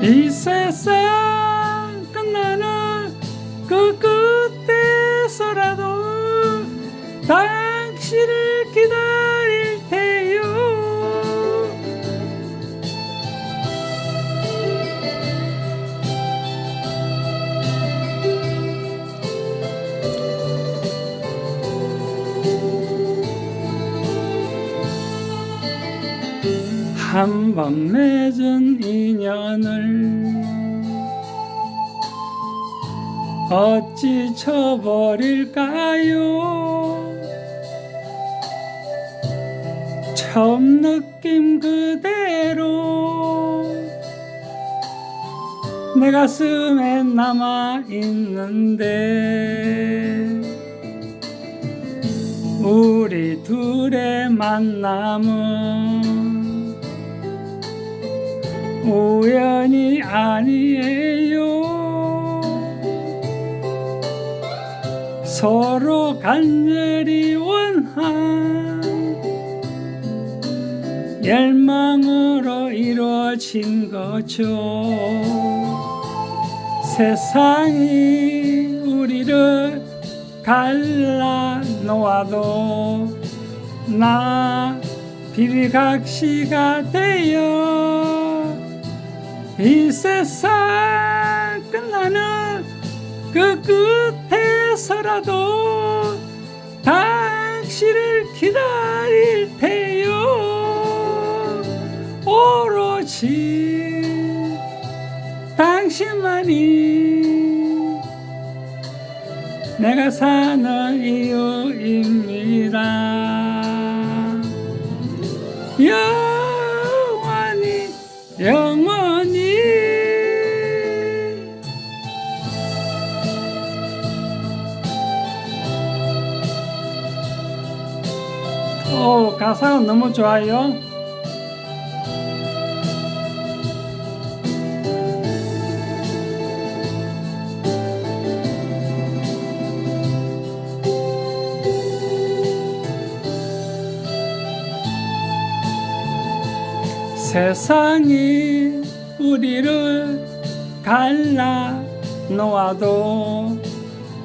이 세상 끝나는 그 끝에서라도 당신을 기다 한 번 맺은 인연을 어찌 쳐버릴까요? 처음 느낌 그대로 내 가슴에 남아 있는데 우리 둘의 만남은 우연이 아니에요. 서로 간절히 원한 열망으로 이루어진 거죠. 세상이 우리를 갈라 놓아도 나 비비각시가 되어 이 세상 끝나는 그 끝에서라도 당신을 기다릴 테요. 오로지 당신만이 내가 사는 이유입니다 오 가사가 너무 좋아요. 세상이 우리를 갈라 놓아도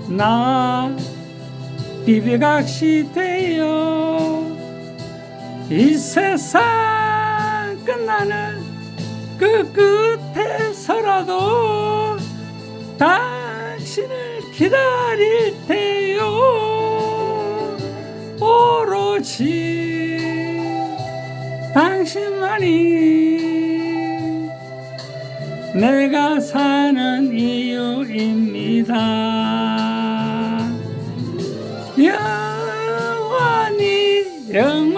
나 비비각시 되어 이 세상 끝나는 그 끝에서라도 당신을 기다릴 테요 오로지 당신만이 내가 사는 이유입니다. 영원히 영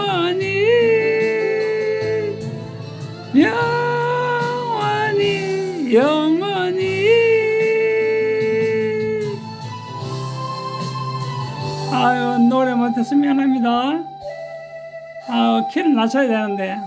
영원히 아유 노래 못해서 미안합니다. 아 키를 낮춰야 되는데